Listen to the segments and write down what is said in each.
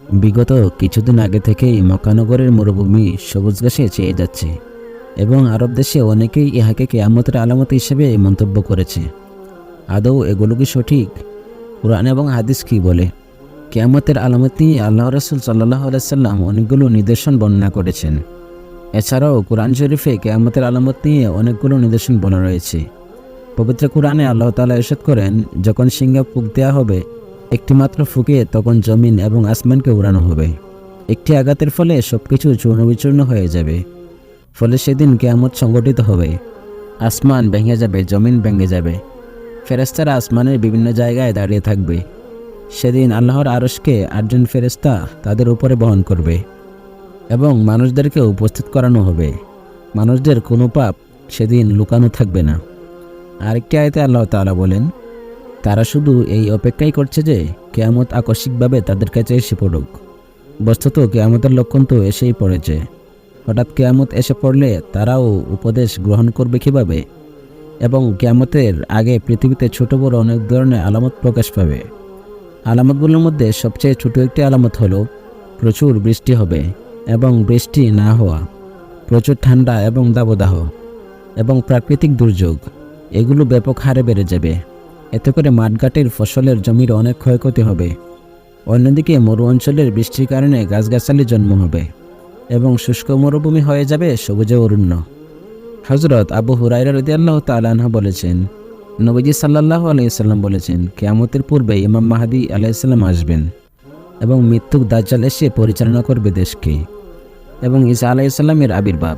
বিগত কিছুদিন আগে থেকেই মকানগরের মরুভূমি সবুজ ঘাসে চেয়ে যাচ্ছে এবং আরব দেশে অনেকেই ইহাকে কেয়ামতের আলামত হিসেবে মন্তব্য করেছে। আদৌ এগুলো কি সঠিক? কোরআন এবং হাদিস কি বলে? কেয়ামতের আলামত নিয়ে আল্লাহ রসুল সাল্লাহ আলাইসাল্লাম অনেকগুলো নিদর্শন বর্ণনা করেছেন। এছাড়াও কোরআন শরীফে কেয়ামতের আলামত নিয়ে অনেকগুলো নিদর্শন বলা রয়েছে। পবিত্র কোরআনে আল্লাহ তালা এরশাদ করেন, যখন সিংহা ফুক দেওয়া হবে একটিমাত্র ফুঁকে তখন জমিন এবং আসমানকে উড়ানো হবে। একটি আঘাতের ফলে সব কিছু চূর্ণবিচূর্ণ হয়ে যাবে। ফলে সেদিন কেয়ামত সংগঠিত হবে। আসমান ভেঙে যাবে, জমিন ভেঙে যাবে। ফেরেস্তারা আসমানের বিভিন্ন জায়গায় দাঁড়িয়ে থাকবে। সেদিন আল্লাহর আরসকে আটজন ফেরেস্তা তাদের উপরে বহন করবে এবং মানুষদেরকে উপস্থিত করানো হবে। মানুষদের কোনো পাপ সেদিন লুকানো থাকবে না। আরেকটি আয়তে আল্লাহ তাআলা বলেন তারা শুধু এই অপেক্ষাই করছে যে কেয়ামত আকস্মিকভাবে তাদের কাছে এসে পড়ুক। বস্তুত কেয়ামতের লক্ষণ তো এসেই পড়েছে। হঠাৎ কেয়ামত এসে পড়লে তারাও উপদেশ গ্রহণ করবে কীভাবে? এবং কেয়ামতের আগে পৃথিবীতে ছোট বড় অনেক ধরনের আলামত প্রকাশ পাবে। আলামতগুলোর মধ্যে সবচেয়ে ছোট একটি আলামত হলো, প্রচুর বৃষ্টি হবে এবং বৃষ্টি না হওয়া, প্রচুর ঠান্ডা এবং দাবদাহ, এবং প্রাকৃতিক দুর্যোগ। এগুলো ব্যাপক হারে বেড়ে যাবে। এতে করে মাঠঘাটের ফসলের জমির অনেক ক্ষয়ক্ষতি হবে। অন্যদিকে মরু অঞ্চলের বৃষ্টির কারণে গাছগাছালি জন্ম হবে এবং শুষ্ক মরুভূমি হয়ে যাবে সবুজে অরণ্য। হজরত আবু হুরাইরা রদি আল্লাহ তালাহ বলেছেন, নবীজি সাল্লাহ আলাইসাল্লাম বলেছেন, কেয়ামতের পূর্বে ইমাম মাহাদি আলাইসাল্লাম আসবেন এবং মৃত্যুক দাজ্জাল এসে পরিচালনা করবে দেশকে এবং ঈসা আলাইসাল্লামের আবির্ভাব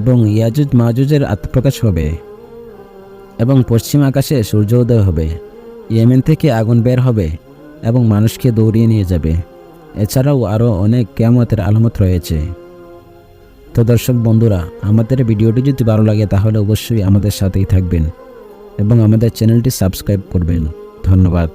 এবং ইয়াজুজ মাহুজের আত্মপ্রকাশ হবে। এবং পশ্চিম আকাশে সূর্যোদয় হবে, ইয়েমেন থেকে আগুন বের হবে এবং মানুষকে দৌড়িয়ে নিয়ে যাবে। এছাড়াও আরও অনেক কেয়ামতের আলামত রয়েছে। তো দর্শক বন্ধুরা, আমাদের ভিডিওটি যদি ভালো লাগে তাহলে অবশ্যই আমাদের সাথেই থাকবেন এবং আমাদের চ্যানেলটি সাবস্ক্রাইব করবেন। ধন্যবাদ।